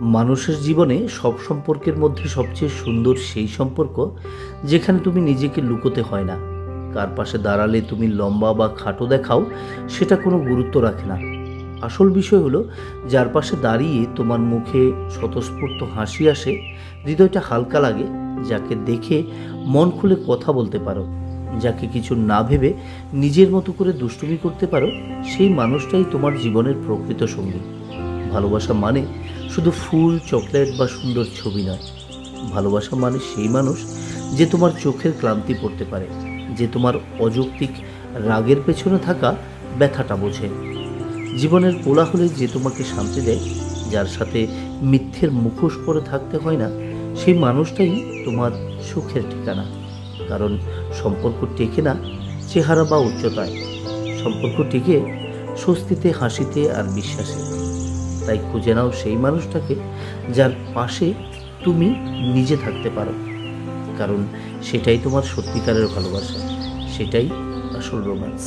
মানুষের জীবনে সব সম্পর্কের মধ্যে সবচেয়ে সুন্দর সেই সম্পর্ক যেখানে তুমি নিজেকে লুকোতে হয় না। কার পাশে দাঁড়ালে তুমি লম্বা বা খাটো দেখাও, সেটা কোনো গুরুত্ব রাখে না। আসল বিষয় হলো, যার পাশে দাঁড়িয়ে তোমার মুখে স্বতঃস্ফূর্ত হাসি আসে, হৃদয়টা হালকা লাগে, যাকে দেখে মন খুলে কথা বলতে পারো। যাকে কিছু না ভেবে নিজের মতো করে দুষ্টুমি করতে পারো, সেই মানুষটাই তোমার জীবনের প্রকৃত সঙ্গী। ভালোবাসা মানে শুধু ফুল, চকলেট বা সুন্দর ছবি নয়। ভালোবাসা মানে সেই মানুষ যে তোমার চোখের ক্লান্তি পড়তে পারে, যে তোমার অযৌক্তিক রাগের পেছনে থাকা ব্যথাটা বোঝে। জীবনের কোলাহলে যে তোমাকে শান্তি দেয়, যার সাথে মিথ্যের মুখোশ পরে থাকতে হয় না, সেই মানুষটাই তোমার সুখের ঠিকানা। কারণ সম্পর্ক টেকে না চেহারা বা উচ্চতায়। সম্পর্ক টেকে স্বস্তিতে, হাসিতে আর বিশ্বাসে। তাই খুঁজে নাও সেই মানুষটাকে যার পাশে তুমি নিজে থাকতে পারো। কারণ সেটাই তোমার সত্যিকারের ভালোবাসা, সেটাই আসল রোম্যান্স